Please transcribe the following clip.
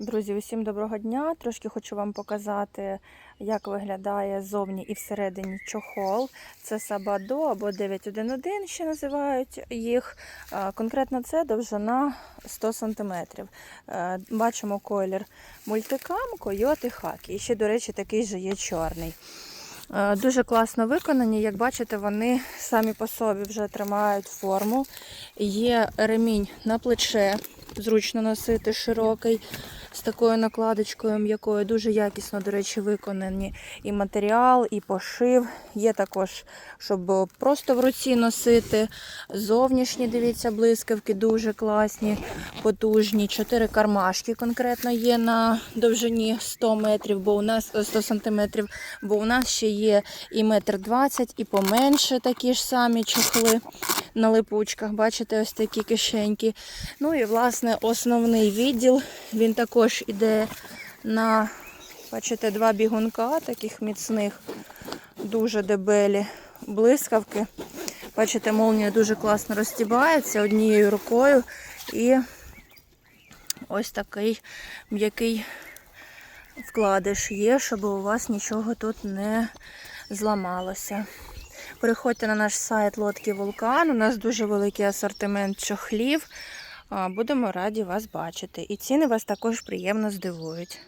Друзі, усім доброго дня. Трошки хочу вам показати, як виглядає ззовні і всередині чохол. Це Сабадо або 911 ще називають їх. Е, Конкретно це довжина 100 см. Бачимо колір мультикам, койот і хакі. І ще, до речі, такий же є чорний. Е, Дуже класно виконані. Як бачите, вони самі по собі вже тримають форму. Є ремінь на плече, зручно носити широкий, такою накладочкою м'якою. Дуже якісно, до речі, виконані і матеріал, і пошив. Є також, щоб просто в руці носити. Зовнішні, дивіться, блискавки дуже класні, потужні. Чотири кармашки конкретно є на довжині 100 метрів, бо у нас 100 сантиметрів, бо у нас ще є і метр двадцять, і поменше такі ж самі чохли на липучках. Бачите, ось такі кишеньки. Ну і власне основний відділ. Він також іде на, бачите, два бігунка таких міцних, дуже дебелі блискавки. Бачите, молнія дуже класно розтібається однією рукою. І ось такий м'який вкладиш є, щоб у вас нічого тут не зламалося. Переходьте на наш сайт Лодки Вулкан. У нас дуже великий асортимент чохлів. Будемо раді вас бачити. І ціни вас також приємно здивують.